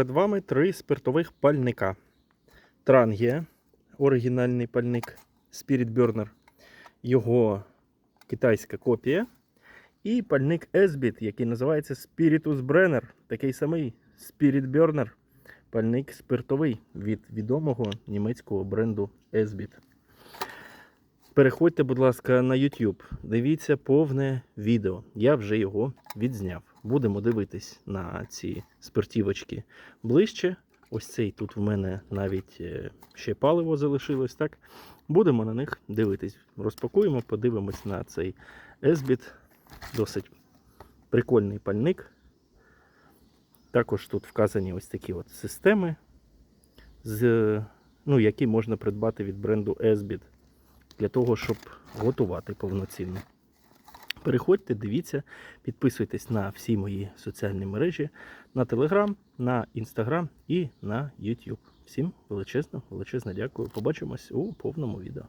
Перед вами три спиртових пальника. Трангія, оригінальний пальник Spirit Burner, його китайська копія. І пальник Esbit, який називається Spiritus Brenner, такий самий Spirit Burner, пальник спиртовий від відомого німецького бренду Esbit. Переходьте, будь ласка, на YouTube. Дивіться повне відео. Я вже його відзняв. Будемо дивитись на ці спиртівочки ближче. Ось цей тут в мене навіть е, ще паливо залишилось, так? Будемо на них дивитись. Розпакуємо, подивимось на цей Esbit. Досить прикольний пальник. Також тут вказані ось такі от системи, з, ну, які можна придбати від бренду Esbit для того, щоб готувати повноцінно. Переходьте, дивіться, підписуйтесь на всі мої соціальні мережі, на Telegram, на Інстаграм і на YouTube. Всім величезно, величезно дякую. Побачимось у повному відео.